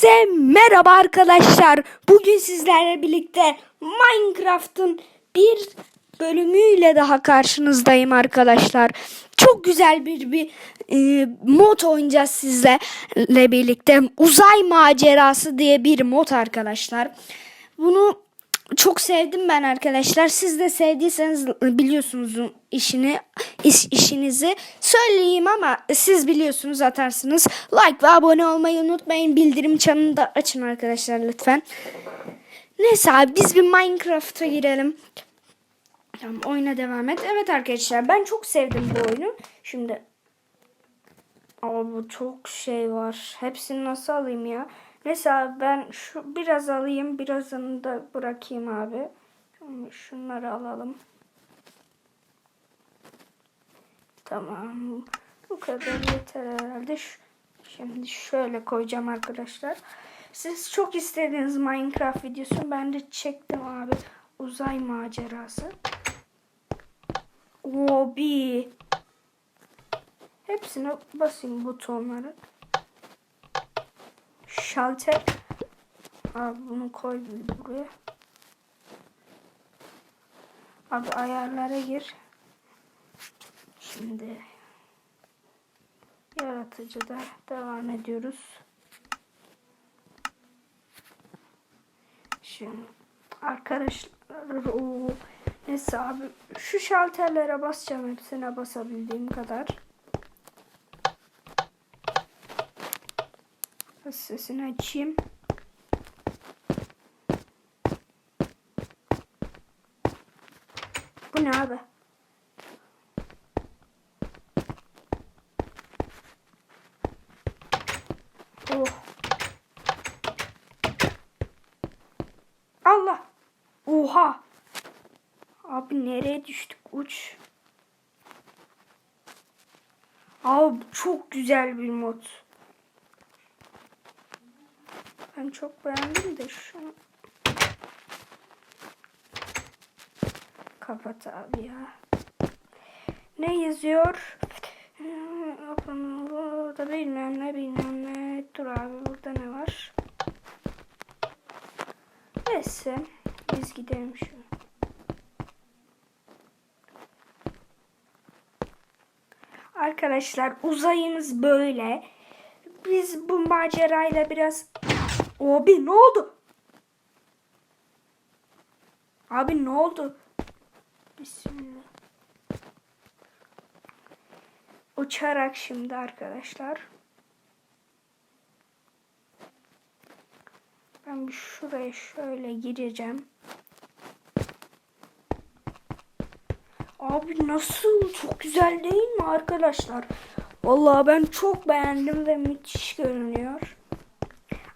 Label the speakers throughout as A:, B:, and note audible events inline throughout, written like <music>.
A: Hepinize merhaba arkadaşlar. Bugün sizlerle birlikte Minecraft'ın bir bölümüyle daha karşınızdayım arkadaşlar. Çok güzel bir bir e, mod oynayacağız sizlerle birlikte. Uzay macerası diye bir mod arkadaşlar. Bunu çok sevdim ben arkadaşlar. Siz de sevdiyseniz biliyorsunuz işini iş, işinizi söyleyeyim ama siz biliyorsunuz atarsınız. Like ve abone olmayı unutmayın. Bildirim çanını da açın arkadaşlar lütfen. Neyse abi biz bir Minecraft'a girelim. Tamam oyuna devam et. Evet arkadaşlar ben çok sevdim bu oyunu. Şimdi Abi çok şey var. Hepsini nasıl alayım ya? Neyse ben şu biraz alayım. Birazını da bırakayım abi. Şimdi Şunları alalım. Tamam. Bu kadar yeter herhalde. Şimdi şöyle koyacağım arkadaşlar. Siz çok istediğiniz Minecraft videosu ben de çektim abi. Uzay macerası. Obi. Hepsine basayım butonları. Şalter. Abi bunu koy buraya. Abi ayarlara gir. Şimdi yaratıcıda devam ediyoruz. Şimdi arkadaşlar o neyse abi şu şalterlere basacağım hepsine basabildiğim kadar. Sesini açayım. Bu ne abi? Oh. Allah. Oha. Abi nereye düştük uç. Abi çok güzel bir mod. Çok beğendim de şunu kapat abi ya. Ne yazıyor? Burada bilmem ne bilmem ne. Dur abi burada ne var? Neyse. Biz gidelim şu. Arkadaşlar uzayımız böyle. Biz bu macerayla biraz... Abi ne oldu? Abi ne oldu? Bismillah. Uçarak şimdi arkadaşlar. Ben bir şuraya şöyle gireceğim. Abi nasıl? Çok güzel değil mi arkadaşlar? Vallahi ben çok beğendim ve müthiş görünüyor.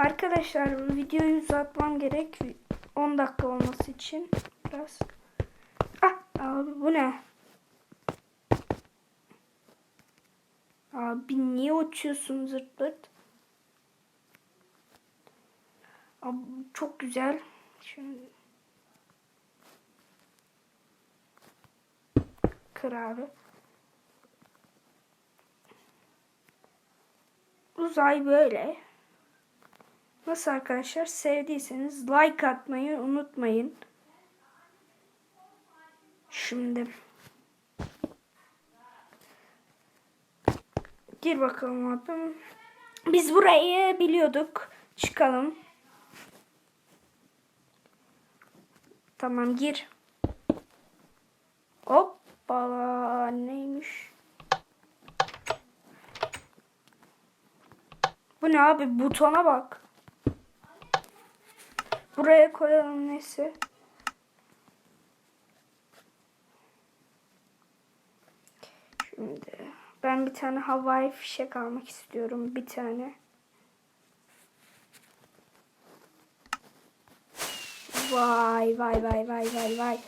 A: Arkadaşlar videoyu uzatmam gerek. 10 dakika olması için. Biraz. Ah abi bu ne? Abi niye uçuyorsun zırt pırt? Abi çok güzel. Şimdi kır abi. Uzay böyle. Nasıl arkadaşlar? Sevdiyseniz like atmayı unutmayın. Şimdi gir bakalım abim. Biz burayı biliyorduk. Çıkalım. Tamam gir. Hoppala neymiş? Bu ne abi? Butona bak. Buraya koyalım neyse. Şimdi ben bir tane havai fişek almak istiyorum. Bir tane. Vay vay vay vay vay vay.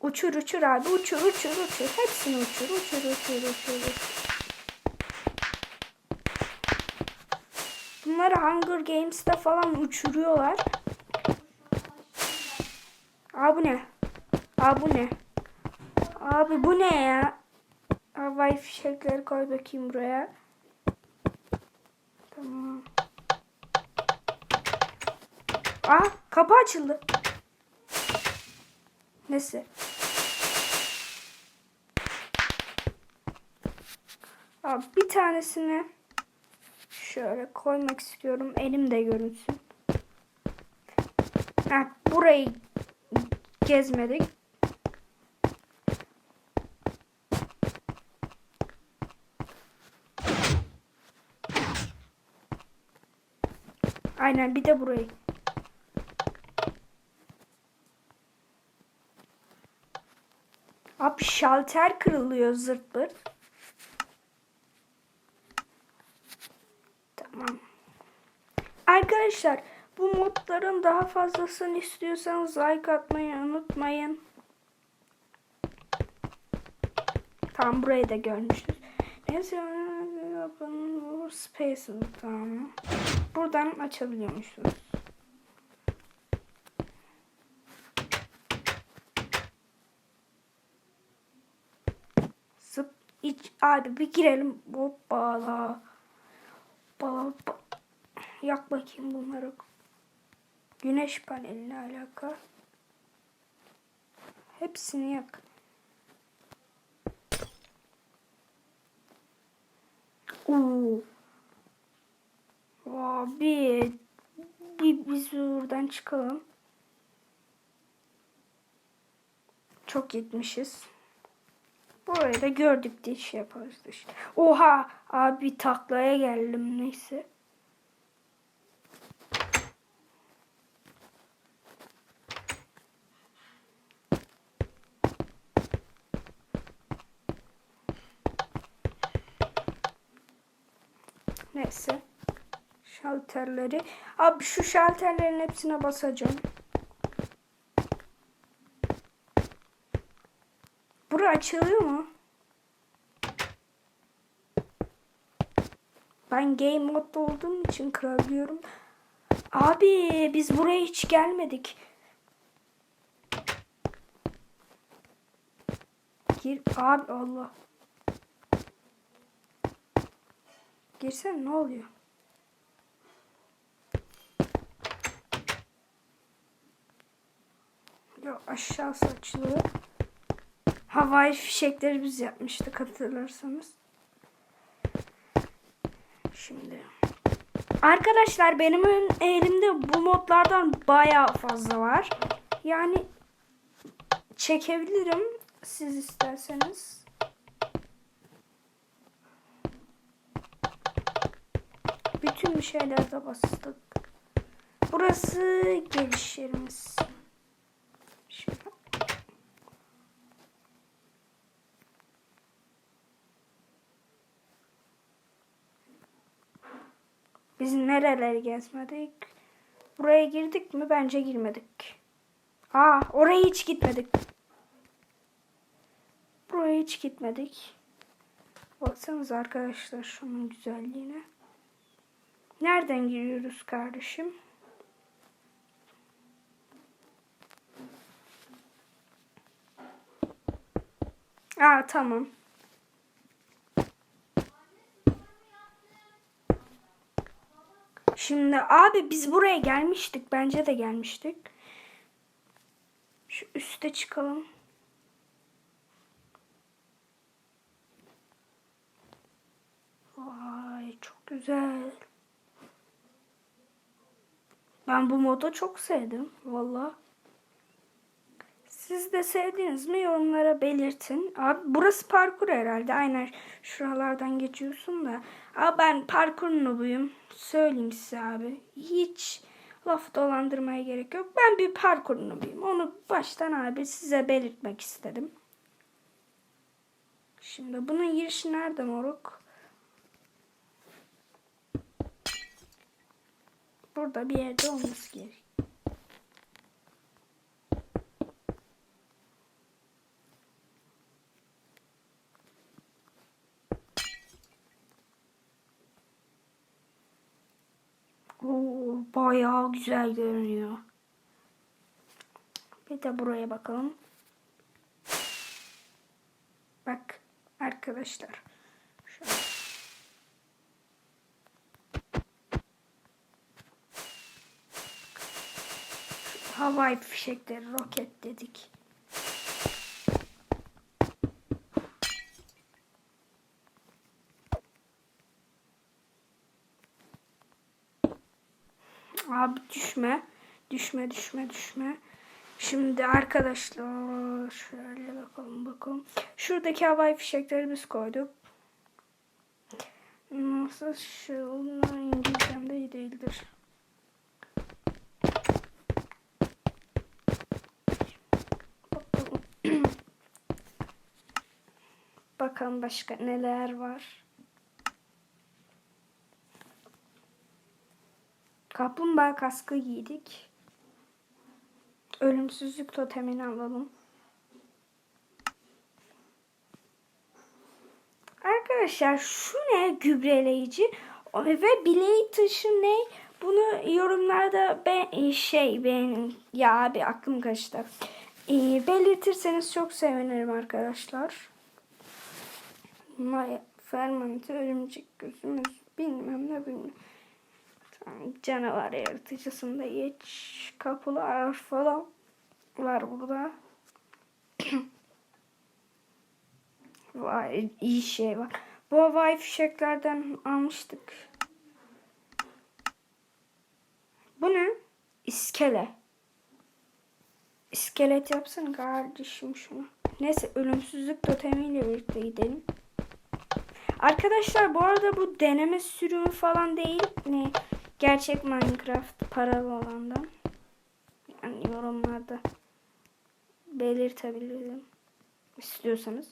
A: Uçur uçur abi uçur uçur uçur. Hepsini uçur uçur uçur uçur. uçur. Bunları Hunger Games'te falan uçuruyorlar. Abi bu ne? Abi bu ne? Abi bu ne ya? Havai fişekleri koy bakayım buraya. Tamam. Aa kapı açıldı. Neyse. Aa, bir tanesini şöyle koymak istiyorum. Elim de görünsün. Ha, burayı gezmedik. Aynen bir de burayı. Abi şalter kırılıyor zırt pırt. Tamam. Arkadaşlar bu modların daha fazlasını istiyorsanız like atmayı unutmayın. Tamam burayı da görmüştük. Neyse space tamam. Buradan açabiliyormuşsunuz. Zıp iç abi bir girelim. Hoppala. Bala, ba- Yak bakayım bunları. Güneş paneline alaka. Hepsini yak. Oo. Abi bir biz buradan çıkalım. Çok gitmişiz. Burayı da gördük diye şey yaparız işte. Oha abi taklaya geldim neyse. Neyse. Şalterleri. Abi şu şalterlerin hepsine basacağım. Bura açılıyor mu? Ben game modda olduğum için kırabiliyorum. Abi biz buraya hiç gelmedik. Gir abi Allah. Girsene ne oluyor? Yok aşağısı açılıyor. Havai fişekleri biz yapmıştık hatırlarsanız. Şimdi. Arkadaşlar benim elimde bu modlardan bayağı fazla var. Yani çekebilirim siz isterseniz. Bütün şeylerde bastık. Burası geliş. Biz nereleri gezmedik? Buraya girdik mi? Bence girmedik. Aa, oraya hiç gitmedik. Buraya hiç gitmedik. Baksanız arkadaşlar şunun güzelliğine. Nereden giriyoruz kardeşim? Aa tamam. Şimdi abi biz buraya gelmiştik. Bence de gelmiştik. Şu üste çıkalım. Vay çok güzel. Ben bu modu çok sevdim. Valla. Siz de sevdiniz mi yorumlara belirtin. Abi burası parkur herhalde. Aynen şuralardan geçiyorsun da. Abi ben parkur noobuyum. Söyleyeyim size abi. Hiç laf dolandırmaya gerek yok. Ben bir parkur noobuyum. Onu baştan abi size belirtmek istedim. Şimdi bunun girişi nerede moruk? Burada bir yerde olması gerek. Bayağı güzel görünüyor. Bir de buraya bakalım. Bak arkadaşlar. Şöyle. Havai fişekleri roket dedik. Abi düşme. Düşme düşme düşme. Şimdi arkadaşlar şöyle bakalım bakalım. Şuradaki havai fişekleri biz koyduk. Nasıl onlar İngilizcemde iyi değildir. Bakalım. Bakalım başka neler var. Kaplumbağa kaskı giydik. Ölümsüzlük totemini alalım. Arkadaşlar şu ne gübreleyici ve bileği taşı ne? Bunu yorumlarda ben şey ben ya abi aklım kaçtı. Ee, belirtirseniz çok sevinirim arkadaşlar. Maya, fermente, örümcek gözümüz bilmem ne bilmem. Tamam, Canavar yaratıcısında geç kapılar falan var burada. <coughs> Vay iyi şey var. Bu havai fişeklerden almıştık. Bu ne? İskele. İskelet yapsın kardeşim şunu. Neyse ölümsüzlük totemiyle birlikte gidelim. Arkadaşlar bu arada bu deneme sürümü falan değil. Ne? Gerçek Minecraft paralı olandan. Yani yorumlarda belirtebilirim. istiyorsanız.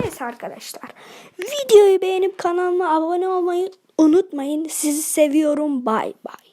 A: Neyse arkadaşlar. Videoyu beğenip kanalıma abone olmayı unutmayın. Sizi seviyorum. Bay bay.